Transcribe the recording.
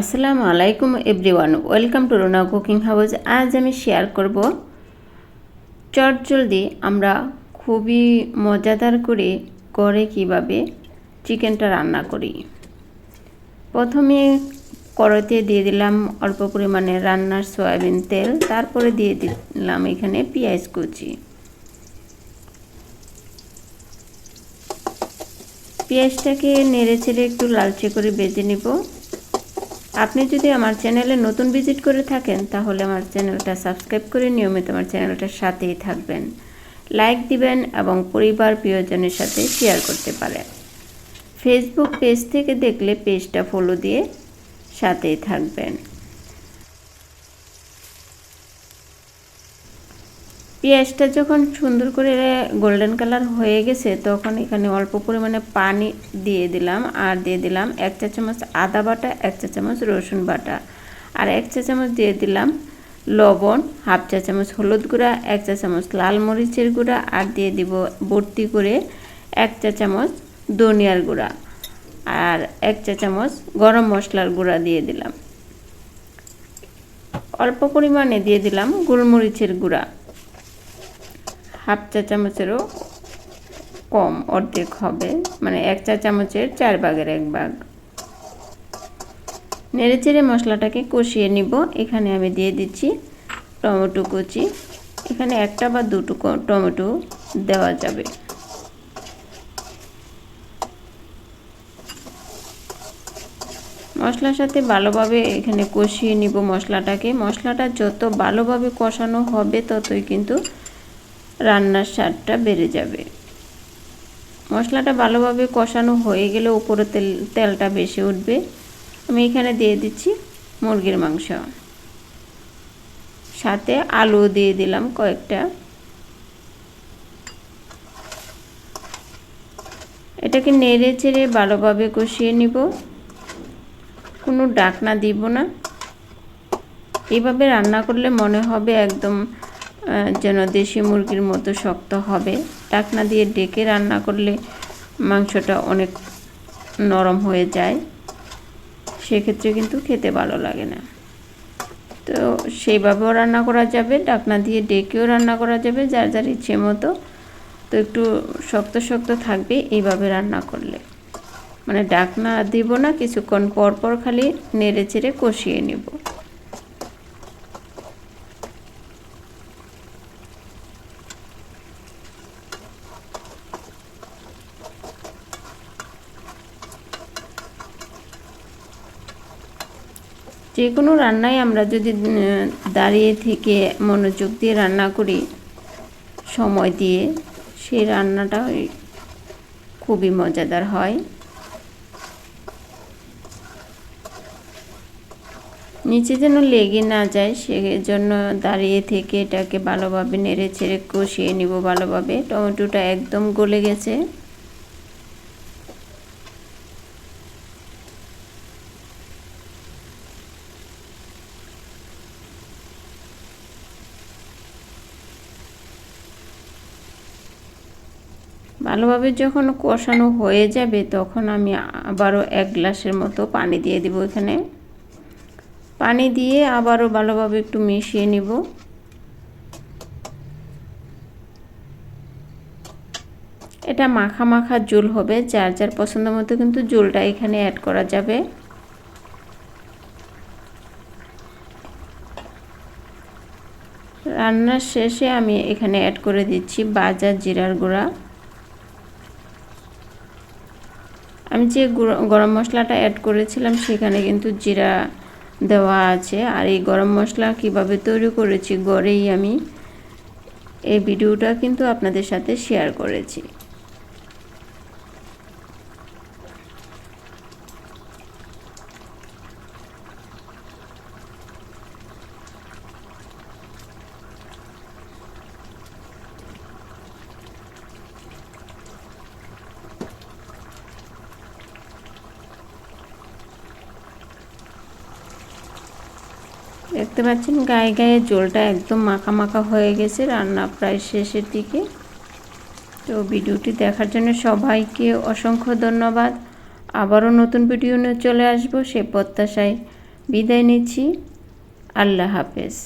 আসসালামু আলাইকুম everyone, welcome to Rona cooking house. আজ আমি শেয়ার করব চটজলদি আমরা খুবই মজাদার করে করে কীভাবে চিকেনটা রান্না করি। প্রথমে কড়াইতে দিয়ে দিলাম অল্প পরিমাণে রান্নার সয়াবিন তেল, তারপরে দিয়ে দিলাম এখানে পেঁয়াজ কুচি। পেঁয়াজটাকে নেড়ে চেড়ে একটু লালচে করে বেজে নিব। আপনি যদি আমার চ্যানেলে নতুন ভিজিট করে থাকেন, তাহলে আমার চ্যানেলটা সাবস্ক্রাইব করে নিয়মিত আমার চ্যানেলটার সাথেই থাকবেন। লাইক দিবেন এবং পরিবার প্রিয়জনের সাথে শেয়ার করতে পারেন। ফেসবুক পেজ থেকে দেখলে পেজটা ফলো দিয়ে সাথেই থাকবেন। পেঁয়াজটা যখন সুন্দর করে গোল্ডেন কালার হয়ে গেছে, তখন এখানে অল্প পরিমাণে পানি দিয়ে দিলাম। আর দিয়ে দিলাম এক চা চামচ আদা বাটা, এক চা চামচ রসুন বাটা। আর এক চা চামচ দিয়ে দিলাম লবণ, হাফ চা চামচ হলুদ গুঁড়া, এক চা চামচ লাল মরিচের গুঁড়া, আর দিয়ে দিব ভর্তি করে এক চা চামচ ধনিয়ার গুঁড়া। আর এক চা চামচ গরম মশলার গুঁড়া দিয়ে দিলাম। অল্প পরিমাণে দিয়ে দিলাম গোলমরিচের গুঁড়া। হাফ চা চামচেরও কম অর্ধেক হবে। মানে এক চা চামচের চার ভাগের এক ভাগ। নেড়ে চেড়ে মশলাটাকে কষিয়ে নিব। এখানে আমি দিয়ে দিচ্ছি টমেটো কুচি। এখানে একটা বা দুটো টমেটো দেওয়া যাবে। মশলার সাথে ভালোভাবে এখানে কষিয়ে নিব মশলাটাকে। মশলাটা যত ভালোভাবে কষানো হবে ততই কিন্তু রান্নার স্বাদটা বেড়ে যাবে। মশলাটা ভালোভাবে কষানো হয়ে গেলে উপরে তেল, তেলটা বেশি উঠবে। আমি এখানে দিয়ে দিচ্ছি মুরগির মাংস। সাথে আলু দিয়ে দিলাম কয়েকটা। এটাকে নেড়ে চেড়ে ভালোভাবে কষিয়ে নিব। কোনো ডাকনা দিব না। এভাবে রান্না করলে মনে হবে একদম যেন দেশি মুরগির মতো শক্ত হবে। ডাকনা দিয়ে ডেকে রান্না করলে মাংসটা অনেক নরম হয়ে যায়। সেক্ষেত্রে কিন্তু খেতে ভালো লাগে না। তো সেইভাবেও রান্না করা যাবে, ডাকনা দিয়ে ডেকেও রান্না করা যাবে, যার যার ইচ্ছে মতো। তো একটু শক্ত শক্ত থাকবে, এইভাবে রান্না করলে। মানে ডাকনা দিব না, কিছুক্ষণ পর পর খালি নেড়ে চেড়ে কষিয়ে নেব। যে কোনো রান্নায় আমরা যদি দাঁড়িয়ে থেকে মনোযোগ দিয়ে রান্না করি, সময় দিয়ে, সেই রান্নাটা খুবই মজাদার হয়। নিচে যেন লেগে না যায়, সেজন্য দাঁড়িয়ে থেকে এটাকে ভালোভাবে নেড়ে ছেড়ে কষিয়ে নিব ভালোভাবে। টমেটোটা একদম গলে গেছে। ভালোভাবে যখন কষানো হয়ে যাবে, তখন আমি আবারও এক গ্লাসের মতো পানি দিয়ে দিব এখানে। পানি দিয়ে আবারও ভালোভাবে একটু মিশিয়ে নিব। এটা মাখা মাখা জোল হবে, যার যার পছন্দ মতো কিন্তু জোলটা এখানে অ্যাড করা যাবে। রান্নার শেষে আমি এখানে অ্যাড করে দিচ্ছি বাজার জিরার গুঁড়া। আমি যে গরম মশলাটা অ্যাড করেছিলাম সেখানে কিন্তু জিরা দেওয়া আছে। আর এই গরম মশলা কীভাবে তৈরি করেছি, গড়েই আমি এই ভিডিওটা কিন্তু আপনাদের সাথে শেয়ার করেছি। দেখতে পাচ্ছেন গায়ে গায়ে জলটা একদম মাখা মাখা হয়ে গেছে রান্না প্রায় শেষের দিকে। তো ভিডিওটি দেখার জন্য সবাইকে অসংখ্য ধন্যবাদ। আবারও নতুন ভিডিও নিয়ে চলে আসব, সে প্রত্যাশায় বিদায় নিচ্ছি। আল্লাহ হাফেজ।